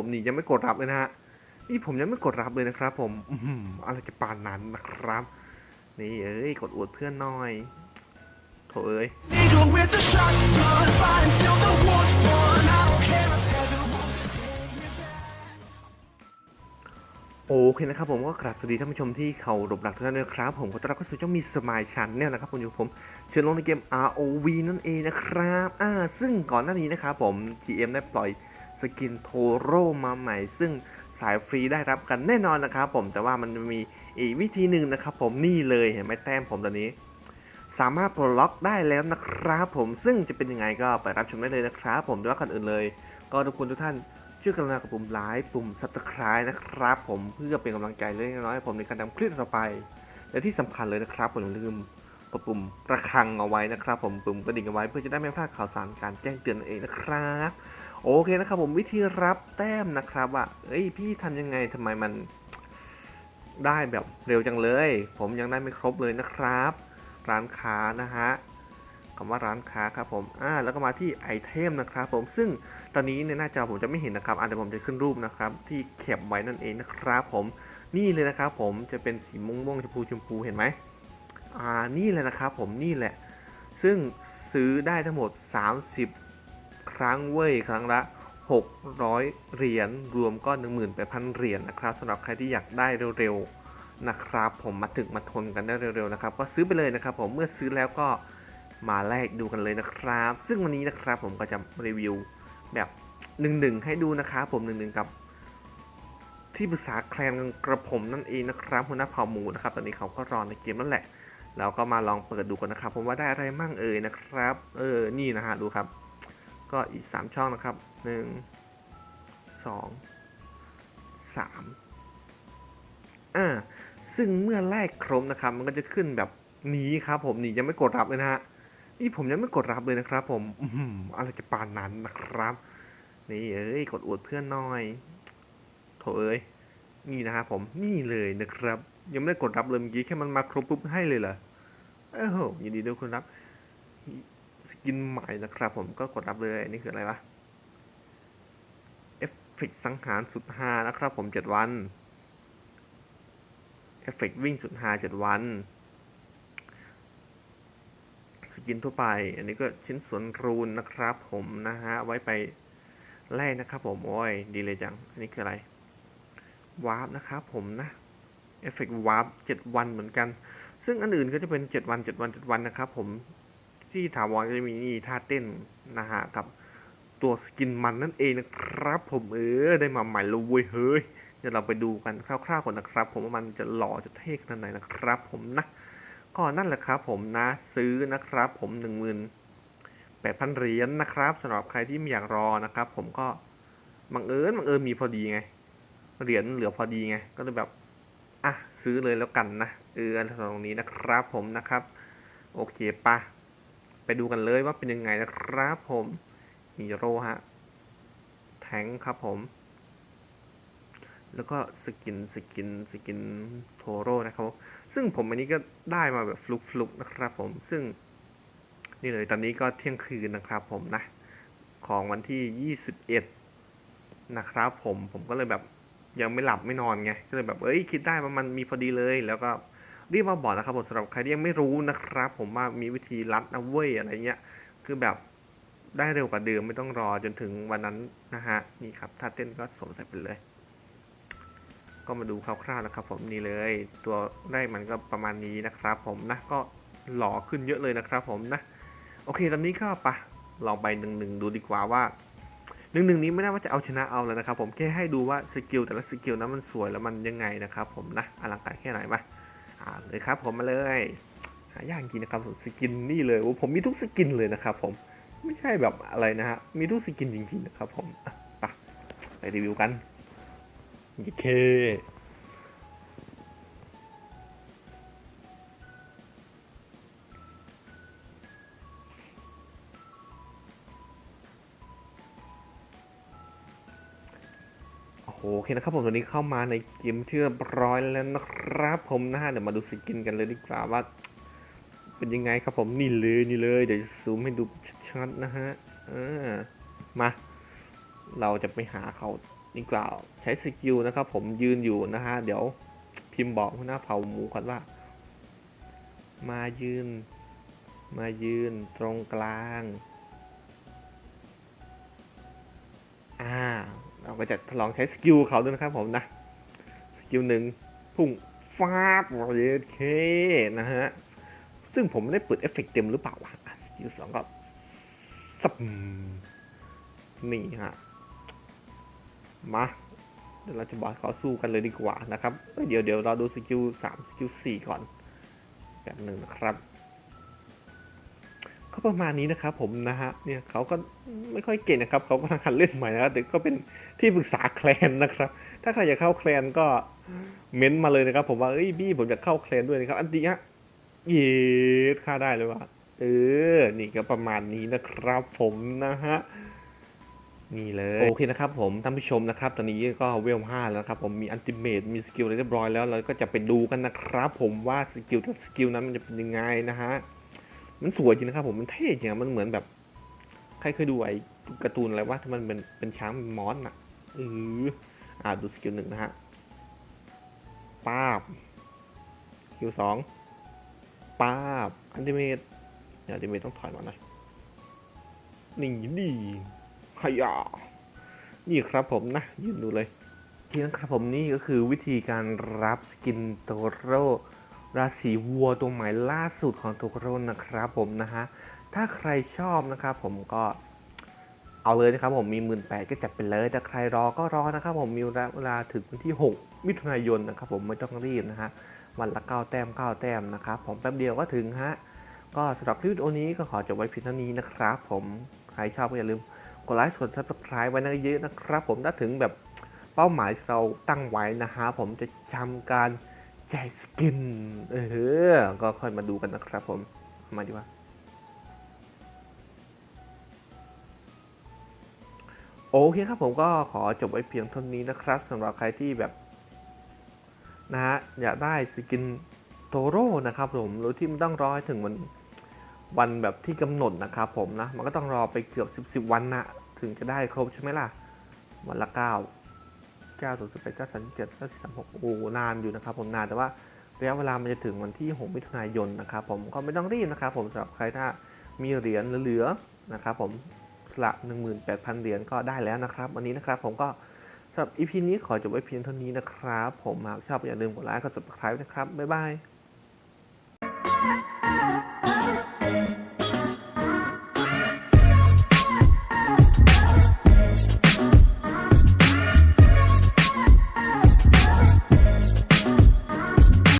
ผมนี่ยังไม่กดรับเลยนะฮะนี่ผมยังไม่กดรับเลยนะครับ ผมอื้อหืออะไรจะปานนั้นนะครับ นี่เอ้ยกดอวดเพื่อนหน่อยโถเอ้ย Needle with the shotgun, fight until the war's won. I don't care if heaven won't take me back. โอเคนะครับผมก็กราบสวัสดีท่านผู้ชมที่เขารบรักทุกท่านด้วยครับ ผมขอต้อนรับเข้าสู่ช่องมีสมายชันเนี่ยนะครับผมอยู่กับผมเชิญลงในเกม ROV นั่นเองนะครับ อ่า ซึ่งก่อนหน้านี้นะครับผม GM ได้ปล่อย สกินโทโร่มาใหม่ ซึ่งสายฟรีได้รับกันแน่นอนนะครับผมแต่ว่ามันมีอีกวิธีหนึ่งนะครับผมนี่เลยเห็นไหมแต้มผมตอนนี้ สามารถปลดล็อกได้แล้วนะครับผมซึ่งจะเป็นยังไงก็ไปรับชมได้เลยนะครับผมด้วยก่อนอื่นเลย ก็ทุกคนทุกท่านช่วยกรุณากดปุ่มไลค์ปุ่ม subscribe นะครับผมเพื่อเป็นกำลังใจเล็กน้อยให้ผมในการทำคลิปต่อไป และที่สำคัญเลยนะครับผมอย่าลืมกดปุ่มระฆังเอาไว้นะครับ ผมปุ่มกระดิ่งเอาไว้เพื่อจะได้ไม่พลาดข่าวสารการแจ้งเตือนเองนะครับ โอเคนะครับผมวิธีรับแต้มนะครับว่าเอ้ยพี่ทำยังไงทำไมมันได้แบบเร็วจังเลย ผมยังได้ไม่ครบเลยนะครับ ร้านค้านะฮะคำว่าร้านค้าครับผมอ่าแล้วก็มาที่ไอเทมนะครับผมซึ่งตอนนี้ในหน้าจอผมจะไม่เห็นนะครับอาเดี๋ยวผมจะขึ้นรูปนะครับที่แคปไว้นั่นเองนะครับผมนี่เลยนะครับผมจะเป็นสีม่วงๆชมพูชมพูเห็นไหมอ่านี่เลยนะครับผมนี่แหละ ซึ่งซื้อได้ทั้งหมด 30 ครั้งเว้ยครั้งละ 600 เหรียญรวมก็ 18,000 เหรียญนะครับสำหรับใครที่อยากได้เร็วๆนะครับผมมาถึงมาทนกันได้เร็วๆนะครับก็ซื้อไปเลยนะครับผมเมื่อซื้อแล้วก็มาแลกดูกันเลยนะครับ ซึ่งวันนี้นะครับผมก็จะรีวิวแบบหนึ่งหนึ่งให้ดูนะครับผมหนึ่งหนึ่งกับ ที่ปรึกษาแคลนกระผมนั่นเองนะครับหัวหน้าเผ่าหมูนะครับตอนนี้เขาก็รอในเกมนั่นแหละแล้วก็มาลองเปิดดูกันนะครับ ผมว่าได้อะไรมั่งเอ่ยนะครับ เออ นี่นะฮะ ดูครับ ก็อีก 3 ช่องนะครับ 1 2 3อ่าซึ่งเมื่อแรกครบนะครับมันก็จะขึ้นแบบนี้ครับผมนี่ยังไม่กดรับเลยนะฮะนี่ผมยังไม่กดรับเลยนะครับ ผมอื้อะไรจะปานนั้นนะครับนี่เอ้ยกดอวดเพื่อนหน่อยโถเอ้ยนี่นะครับผมนี่เลยนะครับ ยังไม่ได้กดรับเลยเมื่อกี้แค่มันมาครบปุ๊บให้เลยเหรอเอ้าโหยินดีด้วยคุณรับ สกินใหม่นะครับผมก็กดรับเลยนี่คืออะไรวะเอฟเฟกสังหารสุดฮานะครับผมเจ็ดวันเอฟเฟกต์วิ่งสุดฮาเจ็ดวัน สกินทั่วไป อันนี้ก็ชิ้นส่วนรูนนะครับผมนะฮะ ไว้ไปแรกนะครับผม โอ้ย ดีเลยจัง อันนี้คืออะไร วาร์ปนะครับผมนะ เอฟเฟกต์วาร์ปเจ็ดวันเหมือนกัน ซึ่งอันอื่นก็จะเป็นเจ็ดวันเจ็ดวันเจ็ดวันนะครับผม ที่ถาวรจะมีนี่ท่าเต้นนะฮะกับตัวสกินมันนั่นเองนะครับผมเออได้มาใหม่แล้วเว้ยเฮ้ยเดี๋ยวเราไปดูกันคร่าวๆก่อนนะครับ ผมว่ามันจะหล่อจะเท่ขนาดไหนนะครับ ผมนะก็นั่นแหละครับผมนะซื้อนะครับ ผมหนึ่งหมื่นแปดพันเหรียญนะครับสำหรับใครที่ไม่อยากรอนะครับ ผมก็บังเอิญบังเอิญมีพอดีไงเหรียญเหลือพอดีไงก็เลยแบบอะซื้อเลยแล้วกันนะเออตรงนี้นะครับผมนะครับ โอเคปะ ไปดูกันเลยว่าเป็นยังไงนะครับผมฮีโร่ฮะแทงครับผม แล้วก็สกินสกินสกินโทโร่นะครับ ซึ่งผมอันนี้ก็ได้มาแบบฟลุกฟลุกนะครับผมซึ่ง นี่เลยตอนนี้ก็เที่ยงคืนนะครับผมนะ ของวันที่ 21 นะครับผมผมก็เลยแบบยังไม่หลับไม่นอนไง ก็เลยแบบเอ้ยคิดได้ว่ามันมีพอดีเลยแล้วก็ รีบมาบอกนะครับผมสำหรับใครที่ยังไม่รู้นะครับ ผมว่ามีวิธีรัดนะเว้ยอะไรเงี้ยคือแบบได้เร็วกว่าเดิมไม่ต้องรอจนถึงวันนั้นนะฮะนี่ครับถ้าเต้นก็สวมใส่ไปเลย ก็มาดูคร่าวๆนะครับ ผมนี่เลย ตัวแรกมันก็ประมาณนี้นะครับ ผมนะก็หล่อขึ้นเยอะเลยนะครับ ผมนะ โอเคตอนนี้ก็ปะลองไปหนึ่งหนึ่งดูดีกว่าว่าหนึ่งหนึ่งนี้ไม่ได้ว่าจะเอาชนะเอาแล้วนะครับ ผมแค่ให้ดูว่าสกิลแต่ละสกิลนั้นมันสวยแล้วมันยังไงนะครับ ผมนะอลังการแค่ไหนมา อ่าเลยครับผมมาเลยหายากจริงนะครับสกินนี่เลยโอ้ผมมีทุกสกินเลยนะครับผมไม่ใช่แบบอะไรนะฮะมีทุกสกินจริงๆนะครับผมไปไปรีวิวกันโอเค เคนะครับผมตอนนี้เข้ามาในเกมที่เรียบร้อยแล้วนะครับผมนะฮะเดี๋ยวมาดูสกินกันเลยดีกว่าว่า เป็นยังไงครับผมนี่เลยนี่เลยเดี๋ยวซูมให้ดูชัดๆนะฮะอ่ามา เราจะไปหาเขานี่กล่าใช้สกิลนะครับผมยืนอยู่นะฮะเดี๋ยวพิมพ์บอกหัวหน้าเผาหมูก่อนว่า มายืน มายืนตรงกลาง อ่า เราก็จะทดลองใช้สกิลเขาด้วยนะครับผมนะสกิลหนึ่งพุ่งฟาดโอเคนะฮะซึ่งผมไม่ได้เปิดเอฟเฟกต์เต็มหรือเปล่าวะสกิลสองก็สับนี่ฮะมาเดี๋ยวเราจะบอกเขาสู้กันเลยดีกว่านะครับ เดี๋ยวเดี๋ยวเราดูสกิลสามสกิลสี่ก่อนแบบหนึ่งนะครับ ก็ประมาณนี้นะครับผมนะฮะเนี่ยเขาก็ไม่ค่อยเก่งนะครับเขาก็ทำหัดเล่นใหม่นะครับแต่ก็เป็นที่ปรึกษาแคลนนะครับ ถ้าใครอยากเข้าแคลนก็เม้นต์มาเลยนะครับ ผมว่าเอ้ยบี้ผมอยากเข้าแคลนด้วยนะครับ อันนี้ฮะเย็ดค่าได้เลยว่ะเออ นี่ก็ประมาณนี้นะครับ ผมนะฮะนี่เลยโอเคนะครับผมท่านผู้ชมนะครับ ตอนนี้ก็เวลห้าแล้วครับผมมีอันติเมตมีสกิลอะไรเรียบร้อยแล้วเราก็จะไปดูกันนะครับ ผมว่าสกิลแต่สกิลนั้นมันจะเป็นยังไงนะฮะ มันสวยจริงนะครับผมมันเท่จริงอะมันเหมือนแบบใครเคยดูไอ้การ์ตูนอะไรว่าที่มันเป็นเป็นช้างมอนอะเอออ่าดูสกิลหนึ่งนะฮะป้าบสกิลสองป้าบอันติเมตเดี๋ยวอันติเมตต้องถอยมาหน่อยนี่ดีฮยานี่ครับผมนะยืนดูเลยทีนะครับผมนี่ก็คือวิธีการรับสกินโตโร ราศีวัวตัวใหม่ล่าสุดของโตโร่นะครับผมนะฮะ ถ้าใครชอบนะครับผมก็เอาเลยนะครับผมมีหมื่นแปดก็จัดไปเลยแต่ใครรอก็รอนะครับผมมีเวลาถึงวันที่ 6 มิถุนายนนะครับผมไม่ต้องรีบนะฮะวันละ9แต้ม9แต้มนะครับผมแป๊บเดียวก็ถึงฮะก็สำหรับคลิปวิดีโอนี้ก็ขอจบไว้เพียงเท่านี้นะครับผมใครชอบก็อย่าลืมกดไลค์กด subscribe ไว้นะเยอะนะครับผมถ้าถึงแบบเป้าหมายที่เราตั้งไว้นะฮะผมจะทำการ แจกสกิน เออ ก็ค่อยมาดูกันนะครับผม มาดีว่า โอเคครับผมก็ขอจบไว้เพียงเท่านี้นะครับสำหรับใครที่แบบ นะฮะ อยากได้สกินโทโร่นะครับผมหรือที่มันต้องรอให้ถึงวันวันแบบที่กำหนดนะครับผมนะ มันก็ต้องรอไปเกือบสิบสิบวันนะถึงจะได้ครบใช่ไหมล่ะ วันละ เก้าเก้าถึงสิบแปดเก้าสามสิบเจ็ดเก้าสิบสามหกโอ้นานอยู่นะครับผมนานแต่ว่าระยะเวลามันจะถึงวันที่หกมิถุนายนนะครับผมก็ไม่ต้องรีบนะครับผมสำหรับใครถ้ามีเหรียญเหลือๆนะครับผมละ 18,000 เหรียญก็ได้แล้วนะครับ วันนี้นะครับผมก็สำหรับ EP นี้ขอจบไว้เพียงเท่านี้นะครับ ผมหากชอบอย่าลืมกดไลค์กด subscribe นะครับ บ๊ายบาย